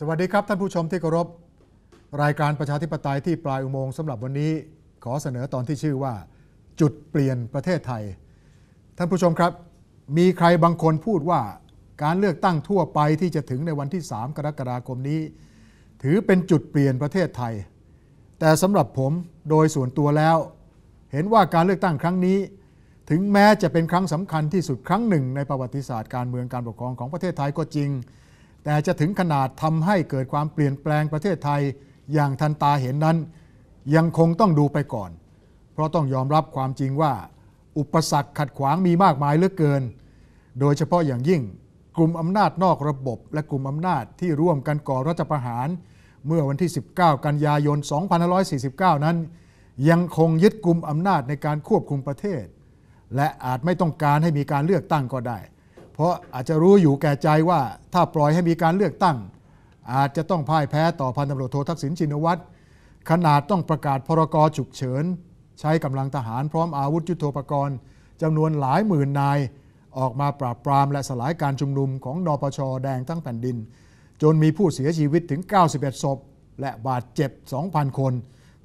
สวัสดีครับท่านผู้ชมที่เคารพรายการประชาธิปไตยที่ปลายอุโมงค์สำหรับวันนี้ขอเสนอตอนที่ชื่อว่า จุดเปลี่ยนประเทศไทย ท่านผู้ชมครับ มีใครบางคนพูดว่าการเลือกตั้งทั่วไปที่จะถึงในวันที่ 3 กรกฎาคมนี้ ถือเป็นจุดเปลี่ยนประเทศไทย แต่สำหรับผมโดยส่วนตัวแล้ว เห็นว่าการเลือกตั้งครั้งนี้ ถึงแม้จะเป็นครั้งสำคัญที่สุดครั้งหนึ่งในประวัติศาสตร์การเมืองการปกครองของประเทศไทยก็จริง แต่จะถึงขนาดทำให้เกิดความเปลี่ยนแปลงประเทศไทยอย่างทันตาเห็นนั้น ยังคงต้องดูไปก่อน เพราะต้องยอมรับความจริงว่า อุปสรรคขัดขวางมีมากมายเหลือเกิน โดยเฉพาะอย่างยิ่งกลุ่มอำนาจนอกระบบ และกลุ่มอำนาจที่ร่วมกันก่อรัฐประหาร เมื่อวันที่ 19 กันยายน 2549 นั้น ยังคงยึดกลุ่มอำนาจในการควบคุมประเทศ และอาจไม่ต้องการให้มีการเลือกตั้งก็ได้ เพราะอาจจะรู้อยู่แก่ใจว่าถ้าปล่อยให้มีการเลือกตั้ง อาจจะต้องพ่ายแพ้ต่อพันตำรวจโททักษิณชินวัตรขนาดต้องประกาศพรกฉุกเฉิน ใช้กำลังทหารพร้อมอาวุธยุโทโธปกรณ์จำนวนหลายหมื่นนาย ออกมาปราบปรามและสลายการชุมนุมของนปชแดงทั้งแผ่นดิน จนมีผู้เสียชีวิตถึง 91 ศพ และบาดเจ็บ 2,000 คน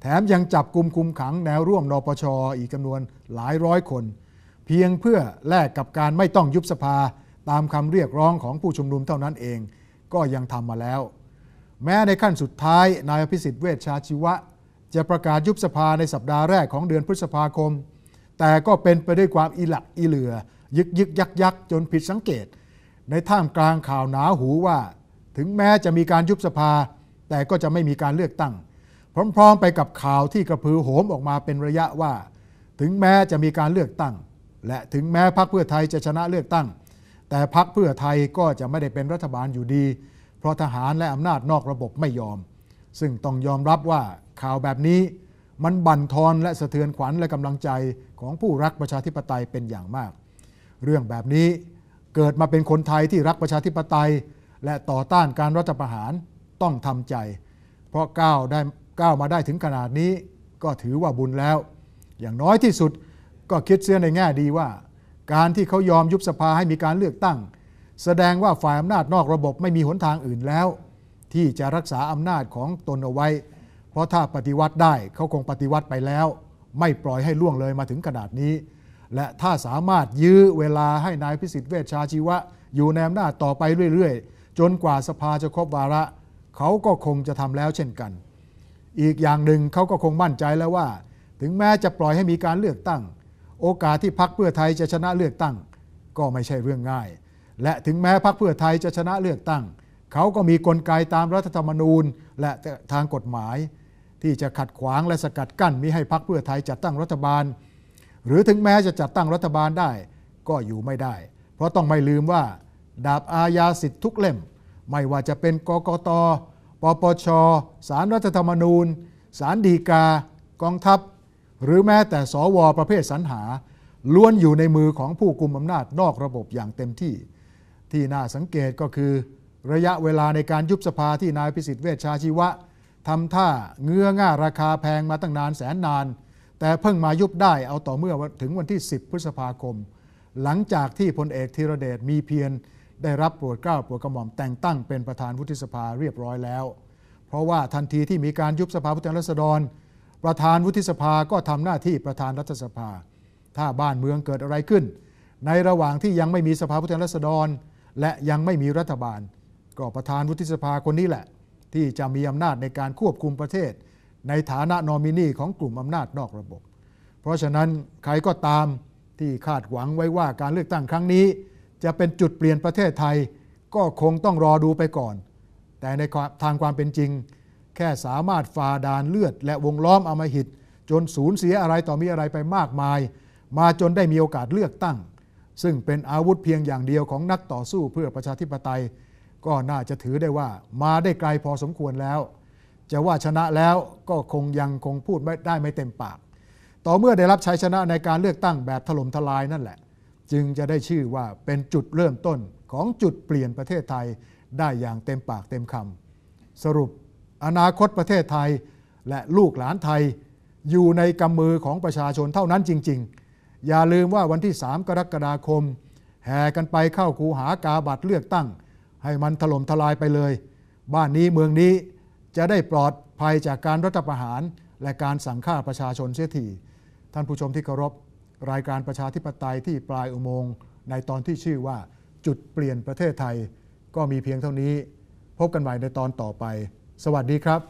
แถมยังจับกลุ่มคุมขังแนวร่วมนปชอีกจำนวนหลายร้อยคน เพียงเพื่อแลกกับการไม่ต้องยุบสภา ตามคำเรียกร้องของผู้ชุมนุมเท่านั้นเอง ก็ยังทำมาแล้ว แม้ในขั้นสุดท้ายนายอภิสิทธิ์เวชชาชีวะ จะประกาศยุบสภาในสัปดาห์แรกของเดือนพฤษภาคม แต่ก็เป็นไปด้วยความอีหลักอีเหลือ ยึกยึกยักยักจนผิดสังเกต ในท่ามกลางข่าวหนาหูว่า ถึงแม้จะมีการยุบสภา แต่ก็จะไม่มีการเลือกตั้ง พร้อมๆ ไปกับข่าวที่กระพือโหมออกมาเป็นระยะว่า ถึงแม้จะมีการเลือกตั้ง และถึงแม้พรรคเพื่อไทยจะชนะเลือกตั้ง แต่พรรคเพื่อไทยก็จะไม่ได้เป็นรัฐบาลอยู่ดี เพราะทหารและอำนาจนอกระบบไม่ยอม ซึ่งต้องยอมรับว่าข่าวแบบนี้ มันบั่นทอนและสะเทือนขวัญและกำลังใจของผู้รักประชาธิปไตยเป็นอย่างมาก เรื่องแบบนี้เกิดมาเป็นคนไทยที่รักประชาธิปไตย และต่อต้านการรัฐประหารต้องทำใจ เพราะก้าวได้ก้าวมาได้ถึงขนาดนี้ ก็ถือว่าบุญแล้ว อย่างน้อยที่สุดก็คิดเสียในแง่ดีว่า การที่เขายอมยุบสภาให้มีการเลือกตั้ง แสดงว่าฝ่ายอำนาจนอกระบบไม่มีหนทางอื่นแล้ว ที่จะรักษาอำนาจของตนเอาไว้ เพราะถ้าปฏิวัติได้เขาคงปฏิวัติไปแล้ว ไม่ปล่อยให้ล่วงเลยมาถึงขนาดนี้ และถ้าสามารถยื้อเวลาให้นายพิสิทธิ์เวชชาชีวะ อยู่ในอำนาจต่อไปเรื่อยๆ จนกว่าสภาจะครบวาระ เขาก็คงจะทำแล้วเช่นกัน อีกอย่างหนึ่งเขาก็คงมั่นใจแล้วว่า ถึงแม้จะปล่อยให้มีการเลือกตั้ง โอกาสที่พรรคเพื่อไทยจะชนะเลือกตั้ง ก็ไม่ใช่เรื่องง่าย และถึงแม้พรรคเพื่อไทยจะชนะเลือกตั้ง เขาก็มีกลไกตามรัฐธรรมนูญ และทางกฎหมาย ที่จะขัดขวางและสกัดกั้นมิให้พรรคเพื่อไทยจัดตั้งรัฐบาล หรือถึงแม้จะจัดตั้งรัฐบาลได้ ก็อยู่ไม่ได้ เพราะต้องไม่ลืมว่า ดาบอาญาสิทธิ์ทุกเล่ม ไม่ว่าจะเป็นกกตปปชสารรัฐธรรมนูญ สารดีกากองทัพ หรือแม้แต่สวประเภทสรรหา ล้วนอยู่ในมือของผู้กุมอำนาจนอกระบบอย่างเต็มที่ ที่น่าสังเกตก็คือ ระยะเวลาในการยุบสภาที่นายพิสิทธิ์เวชชาชีวะทำท่าเงื้อง่าราคาแพงมาตั้งนานแสนนาน แต่เพิ่งมายุบได้เอาต่อเมื่อถึงวันที่ 10 พฤษภาคม หลังจากที่พลเอกธีรเดชมีเพียรได้รับโปรดเกล้าโปรดกระหม่อมแต่งตั้งเป็นประธานวุฒิสภาเรียบร้อยแล้ว เพราะว่าทันทีที่มีการยุบสภาผู้แทนราษฎร ประธานวุฒิสภาก็ทำหน้าที่ประธานรัฐสภา ถ้าบ้านเมืองเกิดอะไรขึ้น ในระหว่างที่ยังไม่มีสภาผู้แทนราษฎร และยังไม่มีรัฐบาล ก็ประธานวุฒิสภาคนนี้แหละ ที่จะมีอำนาจในการควบคุมประเทศ ในฐานะนอมินีของกลุ่มอำนาจนอกระบบ เพราะฉะนั้นใครก็ตามที่คาดหวังไว้ว่าการเลือกตั้งครั้งนี้ จะเป็นจุดเปลี่ยนประเทศไทย ก็คงต้องรอดูไปก่อน แต่ในทางความเป็นจริง แค่สามารถฝ่าด่านเลือด และวงล้อมอมหิต จนสูญเสียอะไรต่อมีอะไรไปมากมาย มาจนได้มีโอกาสเลือกตั้ง ซึ่งเป็นอาวุธเพียงอย่างเดียวของนักต่อสู้เพื่อประชาธิปไตย ก็น่าจะถือได้ว่ามาได้ไกลพอสมควรแล้ว จะว่าชนะแล้วก็คงยังคงพูดไม่ได้ไม่เต็มปาก ต่อเมื่อได้รับชัยชนะในการเลือกตั้งแบบถล่มทลายนั่นแหละ จึงจะได้ชื่อว่าเป็นจุดเริ่มต้นของจุดเปลี่ยนประเทศไทยได้อย่างเต็มปากเต็มคำสรุป อนาคตประเทศไทย และลูกหลานไทย อยู่ในกำมือของประชาชนเท่านั้นจริง ๆ อย่าลืมว่าวันที่ 3 กรกฎาคม แห่กันไปเข้าคูหากาบัตรเลือกตั้ง ให้มันถล่มทลายไปเลย บ้านนี้เมืองนี้จะได้ปลอดภัยจากการรัฐประหาร และการสั่งฆ่าประชาชนเสียทีท่านผู้ชมที่เคารพรายการประชาธิปไตยที่ปลายอุโมงค์ในตอนที่ชื่อว่าจุดเปลี่ยนประเทศไทย ก็มีเพียงเท่านี้ พบกันใหม่ในตอนต่อไป สวัสดีครับ